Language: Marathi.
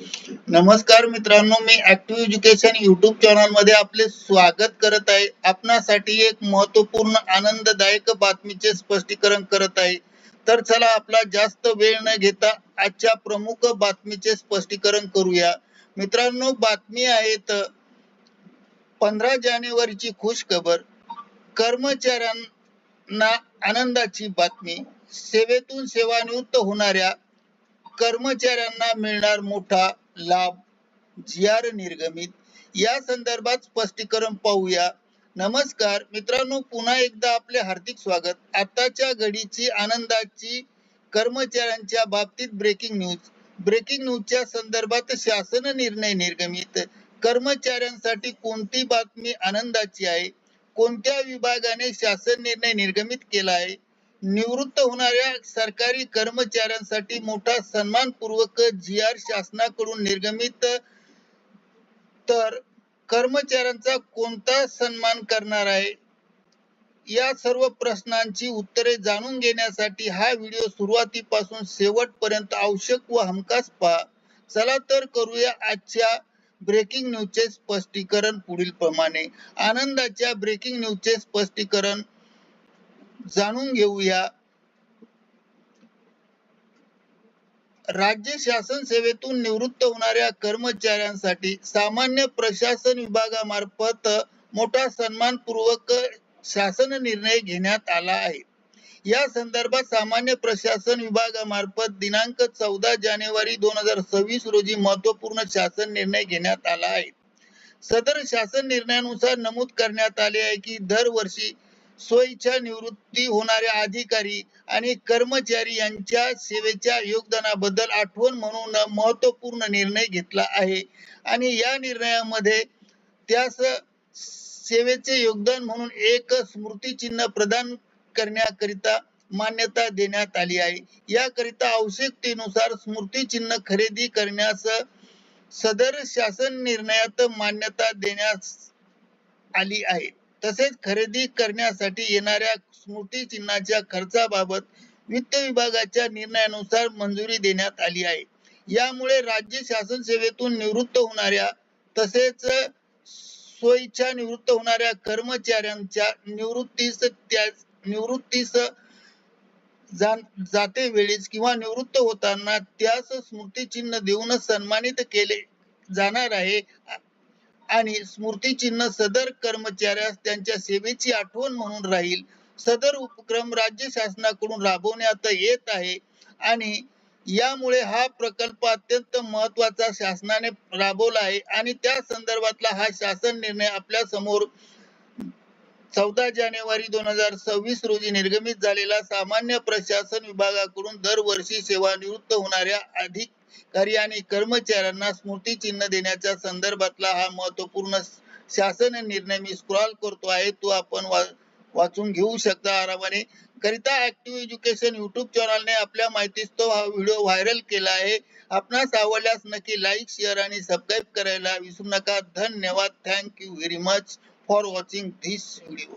नमस्कार मित्रांनो मी ऍक्टिव्ह एज्युकेशन युट्यूब चॅनलमध्ये आपले स्वागत करत आहे. आपणासाठी एक महत्त्वपूर्ण आनंददायक बातमीचे स्पष्टीकरण करत आहे. तर चला आपला जास्त वेळ न घेता आजच्या प्रमुख बातमीचे स्पष्टीकरण करूया. मित्रांनो बातमी आहेत पंधरा जानेवारीची खुश खबर कर्मचाऱ्यांना आनंदाची बातमी. सेवेतून सेवानिवृत्त होणाऱ्या कर्मचाऱ्यांना मिळणार मोठा लाभ जी आर निर्गमित. या संदर्भात स्पष्टीकरण पाहूया. नमस्कार मित्रांनो पुन्हा एकदा आपले हार्दिक स्वागत. आताच्या घडीची आनंदाची कर्मचाऱ्यांच्या बाबतीत ब्रेकिंग न्यूज ब्रेकिंग न्यूजच्या संदर्भात शासन निर्णय निर्गमित. कर्मचाऱ्यांसाठी कोणती बातमी आनंदाची आहे? कोणत्या विभागाने शासन निर्णय निर्गमित केला आहे? निवृत्त होणाऱ्या सरकारी कर्मचाऱ्यांसाठी मोठा सन्मानपूर्वक जी आर शासनाकडून निर्गमित. तर कर्मचाऱ्यांचा कोणता सन्मान करणार आहे? या सर्व प्रश्नांची उत्तरे जाणून घेण्यासाठी हा व्हिडिओ सुरुवातीपासून शेवटपर्यंत आवश्यक व हमखास पहा. चला तर करूया आजच्या ब्रेकिंग न्यूजचे स्पष्टीकरण पुढील प्रमाणे आनंदाच्या ब्रेकिंग न्यूजचे स्पष्टीकरण जाणून घेऊया. राज्य शासन सेवेतून निवृत्त होणाऱ्या कर्मचाऱ्यांसाठी सामान्य प्रशासन विभागामार्फत मोठा सन्मानपूर्वक शासन निर्णय घेण्यात आला आहे. या संदर्भात सामान्य प्रशासन विभागामार्फत दिनांक चौदा जानेवारी दोन हजार सव्वीस रोजी महत्त्वपूर्ण शासन निर्णय घेण्यात आला आहे. सदर शासन निर्णयानुसार नमूद करण्यात आले आहे की दरवर्षी सोयीच्या निवृत्ती होणाऱ्या अधिकारी आणि कर्मचारी यांच्या सेवेच्या योगदानाबद्दल आठवण म्हणून महत्त्वपूर्ण निर्णय घेतला आहे. आणि या निर्णयामध्ये त्यास सेवेचे योगदान म्हणून एक स्मृती चिन्ह प्रदान करण्याकरिता मान्यता देण्यात आली आहे. याकरिता आवश्यकतेनुसार स्मृती चिन्ह खरेदी करण्यास सदर शासन निर्णयात मान्यता देण्यास आली आहे. तसेच खरेदी करण्यासाठी येणाऱ्या स्मृती चिन्हाच्या खर्चाबाबत वित्त विभागाच्या निर्णयानुसार मंजुरी देण्यात आली आहे. यामुळे राज्य शासन सेवेतून निवृत्त होणाऱ्या तसेच स्वइच्छा निवृत्त होणाऱ्या कर्मचाऱ्यांच्या निवृत्तीस त्या निवृत्तीस जाते वेळेस किंवा निवृत्त होताना त्यास स्मृती चिन्ह देऊन सन्मानित केले जाणार आहे. आणि स्मृतीचिन्ह सदर कर्मचाऱ्यास त्यांच्या सेवेची आठवण म्हणून राहील. सदर उपक्रम राज्य शासनाकडून राबवण्यात येत आहे आणि यामुळे हा प्रकल्प अत्यंत महत्त्वाचा शासनाने राबवला आहे आणि त्या संदर्भातला हा शासन निर्णय आपल्यासमोर चौदा जानेवारी दोन हजार सव्वीस रोजी निर्गमित झालेला सामान्य प्रशासन विभागाकडून दरवर्षी सेवानिवृत्त होणाऱ्या अधिकारी आणि कर्मचाऱ्यांना स्मृती चिन्ह देण्याच्या संदर्भातला हा महत्त्वपूर्ण शासन निर्णय मी स्क्रॉल करतो आहे. तो आपण वा, वाचून घेऊ शकता आरामाने. करिता ऍक्टिव्ह एज्युकेशन युट्यूब चॅनलने आपल्या माहितीस तो हा व्हिडिओ व्हायरल केला आहे. आपणास आवडल्यास नक्की लाईक शेअर आणि सबस्क्राईब करायला विसरू नका. धन्यवाद. Thank you very much for watching this video